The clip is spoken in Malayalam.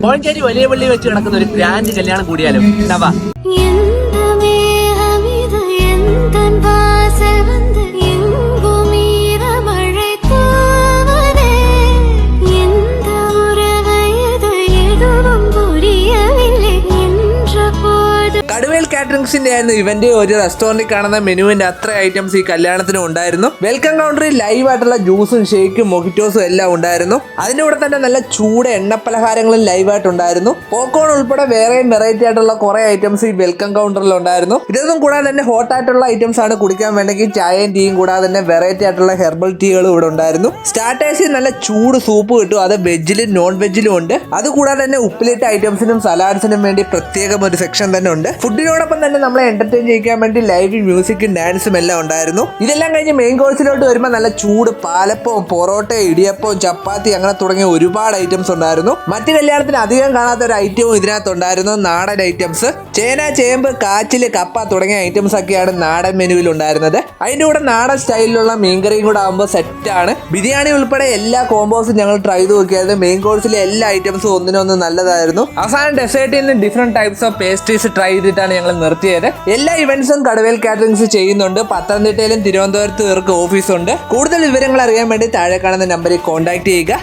കോഴഞ്ചേരി വലിയ പള്ളി വെച്ച് നടക്കുന്ന ഒരു ഗ്രാൻഡ് കല്യാണം കൂടിയാലും കാറ്ററിംഗ്സിന്റെ ആയിരുന്നു ഇവന്റ് ഒരു റെസ്റ്റോറന്റിൽ കാണുന്ന മെനുവിന്റെ അത്ര ഐറ്റംസ് ഈ കല്യാണത്തിന് ഉണ്ടായിരുന്നു. വെൽക്കം കൗണ്ടറിൽ ലൈവ് ആയിട്ടുള്ള ജ്യൂസും ഷേക്കും മൊഹിറ്റോസും എല്ലാം ഉണ്ടായിരുന്നു. അതിന്റെ കൂടെ തന്നെ നല്ല ചൂട് എണ്ണപ്പലഹാരങ്ങളും ലൈവ് ആയിട്ടുണ്ടായിരുന്നു പോക്കോൺ ഉൾപ്പെടെ വേറെയും വെറൈറ്റി ആയിട്ടുള്ള കുറെ ഐറ്റംസ് ഈ വെൽക്കം കൗണ്ടറിൽ ഉണ്ടായിരുന്നു. ഇതൊന്നും കൂടാതെ തന്നെ ഹോട്ട് ആയിട്ടുള്ള ഐറ്റംസ് ആണ് കുടിക്കാൻ വേണ്ടെങ്കിൽ ചായയും ടീയും കൂടാതെ തന്നെ വെറൈറ്റി ആയിട്ടുള്ള ഹെർബൽ ടീകളും ഇവിടെ ഉണ്ടായിരുന്നു. സ്റ്റാർട്ടേഴ്സിൽ നല്ല ചൂട് സൂപ്പ് കിട്ടും. അത് വെജിലും നോൺ വെജിലും ഉണ്ട്. അതുകൂടാതെ തന്നെ ഉപ്പിലിട്ട ഐറ്റംസിനും സലാഡ്സിനും വേണ്ടി പ്രത്യേകം ഒരു സെക്ഷൻ തന്നെ ഉണ്ട്. ഫുഡിനോടൊപ്പം തന്നെ നമ്മളെ എന്റർടൈൻ ചെയ്യിക്കാൻ വേണ്ടി ലൈവ് മ്യൂസിക്കും ഡാൻസും എല്ലാം ഉണ്ടായിരുന്നു. ഇതെല്ലാം കഴിഞ്ഞ് മെയിൻ കോഴ്സിലോട്ട് വരുമ്പോൾ നല്ല ചൂട് പാലപ്പവും പൊറോട്ടയും ഇടിയപ്പവും ചപ്പാത്തി അങ്ങനെ തുടങ്ങിയ ഒരുപാട് ഐറ്റംസ് ഉണ്ടായിരുന്നു. മറ്റു കല്യാണത്തിന് അധികം കാണാത്ത ഒരു ഐറ്റവും ഇതിനകത്ത് ഉണ്ടായിരുന്നു നാടൻ ഐറ്റംസ് ചേന ചേമ്പ് കാച്ചിൽ കപ്പ തുടങ്ങിയ ഐറ്റംസ് ഒക്കെയാണ് നാടൻ മെനുവിൽ ഉണ്ടായിരുന്നത്. അതിന്റെ കൂടെ നാടൻ സ്റ്റൈലിലുള്ള മീൻകറിയും കൂടെ ആകുമ്പോൾ സെറ്റാണ് ബിരിയാണി ഉൾപ്പെടെ എല്ലാ കോമ്പോസും ഞങ്ങൾ ട്രൈ ചെയ്ത് നോക്കിയായിരുന്നു. മെയിൻ കോഴ്സിലെ എല്ലാ ഐറ്റംസും ഒന്നിനൊന്ന് നല്ലതായിരുന്നു. അവസാനം ഡെസേർട്ടിൽ നിന്ന് different types of pastries try ചെയ്തിട്ടാണ് ഞങ്ങൾ നിർത്തിയത്. എല്ലാ ഇവന്റ്സും കടവേൽ കാറ്ററിംഗ്സ് ചെയ്യുന്നുണ്ട്. പത്തനംതിട്ടയിലും തിരുവനന്തപുരത്ത് ഇവർക്ക് ഓഫീസുണ്ട് കൂടുതൽ വിവരങ്ങൾ അറിയാൻ വേണ്ടി താഴെ കാണുന്ന നമ്പറിൽ കോൺടാക്ട് ചെയ്യുക.